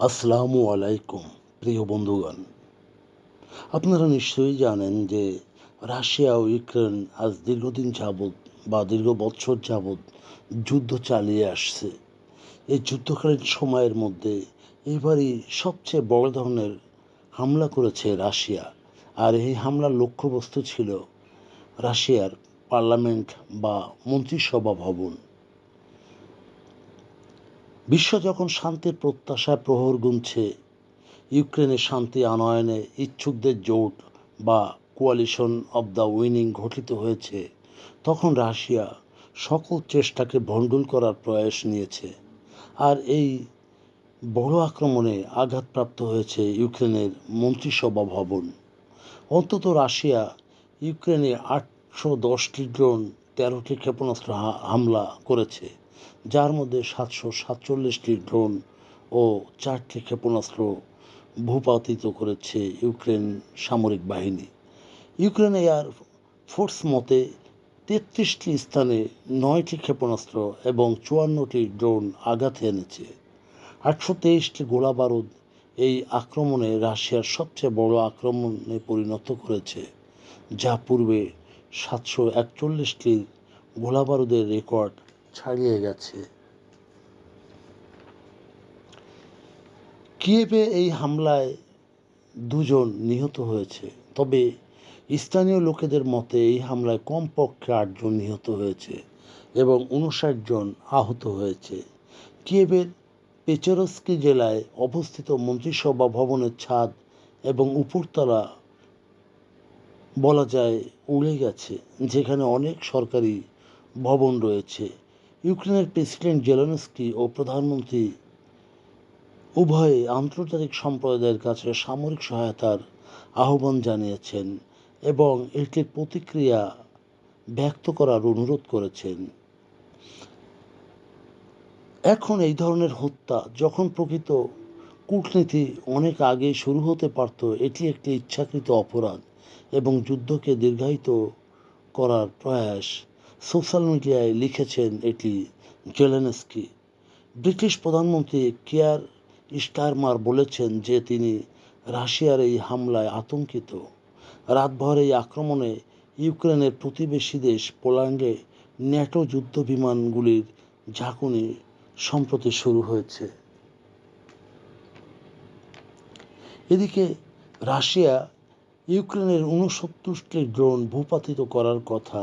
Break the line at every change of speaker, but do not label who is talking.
আসসালামু আলাইকুম, প্রিয় বন্ধুগণ। আপনারা নিশ্চয়ই জানেন যে রাশিয়া ও ইউক্রেন আজ দীর্ঘদিন যাবৎ বা দীর্ঘ বছর যাবৎ যুদ্ধ চালিয়ে আসছে। এই যুদ্ধকালীন সময়ের মধ্যে এবারই সবচেয়ে বড় ধরনের হামলা করেছে রাশিয়া। আর এই হামলার লক্ষ্যবস্তু ছিল রাশিয়ার পার্লামেন্ট বা মন্ত্রিসভা ভবন। বিশ্ব যখন শান্তির প্রত্যাশায় প্রহর গুনছে, ইউক্রেনের শান্তি আনয়নে ইচ্ছুকদের জোট বা কোয়ালিশন অব দ্য উইনিং গঠিত হয়েছে, তখন রাশিয়া সকল চেষ্টাকে ভণ্ডুল করার প্রয়াস নিয়েছে। আর এই বড় আক্রমণে আঘাতপ্রাপ্ত হয়েছে ইউক্রেনের মন্ত্রিসভা ভবন। অন্তত রাশিয়া ইউক্রেনে আটশো দশটি ড্রোন তেরোটি ক্ষেপণাস্ত্র হামলা করেছে। যার মধ্যে সাতশো সাতচল্লিশটি ড্রোন ও চারটি ক্ষেপণাস্ত্র ভূপাতিত করেছে ইউক্রেন সামরিক বাহিনী। ইউক্রেন এয়ার ফোর্স মতে তেত্রিশটি স্থানে নয়টি ক্ষেপণাস্ত্র এবং চুয়ান্নটি ড্রোন আঘাত এনেছে। আটশো তেইশটি গোলা বারুদ এই আক্রমণে রাশিয়ার সবচেয়ে বড় আক্রমণে পরিণত করেছে, যা পূর্বে সাতশো একচল্লিশটি গোলা বারুদের রেকর্ড ছাড়িয়ে গেছে। কিয়েভে এই হামলায় দুজন নিহত হয়েছে? তবে স্থানীয় লোকেদের মতে এই হামলায় কমপক্ষে আটজন নিহত হয়েছে এবং উনষাট জন আহত হয়েছে। কিয়েভের পেচেরস্কি জেলায় অবস্থিত মন্ত্রিসভা ভবনের ছাদ এবং উপরতলা বলা যায় উড়ে গেছে, যেখানে অনেক সরকারি ভবন রয়েছে। ইউক্রেনের প্রেসিডেন্ট জেলেনস্কি ও প্রধানমন্ত্রী উভয়ে আন্তর্জাতিক সম্প্রদায়ের কাছে সামরিক সহায়তার আহ্বান জানিয়েছেন এবং এটির প্রতিক্রিয়া ব্যক্ত করার অনুরোধ করেছেন। এখন এই ধরনের হত্যা যখন প্রকৃত কূটনীতি অনেক আগে শুরু হতে পারত, এটি একটি ইচ্ছাকৃত অপরাধ এবং যুদ্ধকে দীর্ঘায়িত করার প্রয়াস সোশ্যাল মিডিয়ায় লিখেছেন এটি জেলেনস্কি। ব্রিটিশ প্রধানমন্ত্রী কেয়ার স্টারমার বলেছেন যে তিনি রাশিয়ার এই হামলায় আতঙ্কিত। রাতভর এই আক্রমণে ইউক্রেনের প্রতিবেশী দেশ পোল্যান্ডে ন্যাটো যুদ্ধ বিমানগুলির ঝাঁকুনি সম্প্রতি শুরু হয়েছে। এদিকে রাশিয়া ইউক্রেনের উনসত্তরটি ড্রোন ভূপাতিত করার কথা